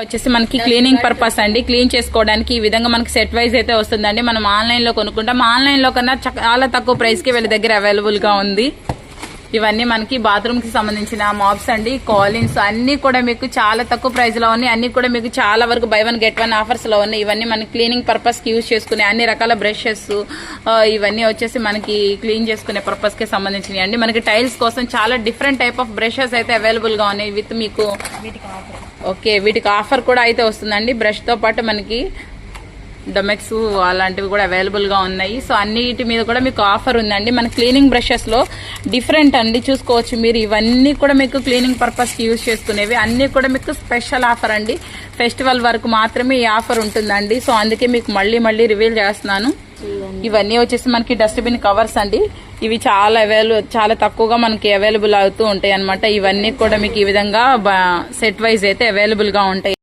వచ్చేసి మనకి cleaning purpose అండి. క్లీన్ చేసుకోవడానికి ఈ విధంగా మనకి సెట్ వైజ్ అయితే వస్తుందండి. మనం ఆన్లైన్లో కొనుక్కుంటాం. ఆన్లైన్లో కన్నా చాలా తక్కువ ప్రైస్కి వీళ్ళ దగ్గర అవైలబుల్గా ఉంది. ఇవన్నీ మనకి బాత్రూమ్కి సంబంధించిన మాప్స్ అండి కాలిన్స్ అన్ని కూడా మీకు చాలా తక్కువ ప్రైస్లో ఉన్నాయి. అన్ని కూడా మీకు చాలా వరకు బై వన్ గెట్ వన్ ఆఫర్స్లో ఉన్నాయి. ఇవన్నీ మనకి క్లీనింగ్ పర్పస్కి యూజ్ చేసుకునే అన్ని రకాల బ్రషెస్ ఇవన్నీ వచ్చేసి మనకి క్లీన్ చేసుకునే పర్పస్కి సంబంధించినవి అండి. మనకి టైల్స్ కోసం చాలా డిఫరెంట్ టైప్ ఆఫ్ బ్రషెస్ అయితే అవైలబుల్గా ఉన్నాయి. విత్ మీకు ఓకే వీటికి ఆఫర్ కూడా అయితే వస్తుందండి. బ్రష్తో పాటు మనకి డొమెక్స్ అలాంటివి కూడా అవైలబుల్గా ఉన్నాయి. సో అన్నిటి మీద కూడా మీకు ఆఫర్ ఉందండి. మన క్లీనింగ్ బ్రషెస్లో డిఫరెంట్ అండి. చూసుకోవచ్చు మీరు. ఇవన్నీ కూడా మీకు క్లీనింగ్ పర్పస్కి యూజ్ చేసుకునేవి. అన్ని కూడా మీకు స్పెషల్ ఆఫర్ అండి. ఫెస్టివల్ వరకు మాత్రమే ఈ ఆఫర్ ఉంటుందండి. సో అందుకే మీకు మళ్ళీ మళ్ళీ రివీల్ చేస్తున్నాను. ఇవన్నీ వచ్చేసి మనకి డస్ట్బిన్ కవర్స్ అండి. ఇవి చాలా అవైలబుల్ చాలా తక్కువగా మనకి అవైలబుల్ అవుతూ ఉంటాయి అనమాట ఇవన్నీ కూడా మీకు ఈ విధంగా సెట్ వైజ్ అయితే అవైలబుల్గా ఉంటాయి.